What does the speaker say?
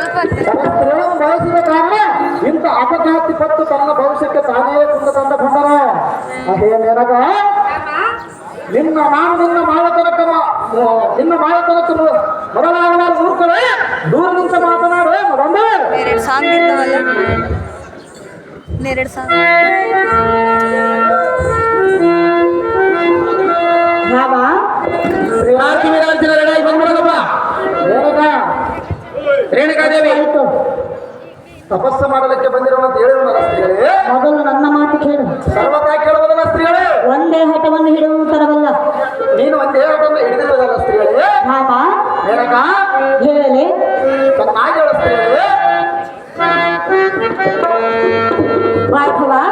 ಸ್ವಲ್ಪ ಬಯಸಿದ ಕಾರಣ ಇಂಥ ಅಪಘಾತಿ ಪಟ್ಟು ತನ್ನ ಭವಿಷ್ಯಕ್ಕೆ ತಾನೇ ಕುಂದು ತಂದುಕೊಂಡರು ಅದೇ ಮೇನಗ ನಿನ್ನ ನಾನು ನಿನ್ನ ಮಾಯತನಕ ನಿನ್ನ ಮಾಯತನಕ ಮೊದಲಾಗಲಾರ ಮೂರ್ಖರೇ ದೂರ ನಿಂತ ಮಾತನಾಡು ಮೊದಲು ಎರಡು ಸಾಂಗ್ ಇದ್ದಾವಲ್ಲ. ಎರಡು ಸಾಂಗ್. ಮಾಡಲಿಕ್ಕೆ ಬಂದಿರುವಂತ ಸ್ತ್ರೀಗಳೇ? ಮೊದಲು ನನ್ನ ಮಾತು ಕೇಳು. ಸರ್ವತಾ ಕೇಳುವುದಲ್ಲ ಸ್ತ್ರೀಗಳೇ? ಒಂದೇ ಹಠವನ್ನು ಹಿಡಿಯುವ ತರವಲ್ಲ. ನೀನು ಒಂದೇ ಹಠವನ್ನು ಹಿಡಿದಿರುವುದಲ್ಲ ಸ್ತ್ರೀಗಳೇ? ಪಾಪ ಮೇನಗ ಹೇಳಲಿ. ಚೆನ್ನಾಗಿ ಹೇಳು ಸ್ತ್ರೀಗಳೇ. ಬಾ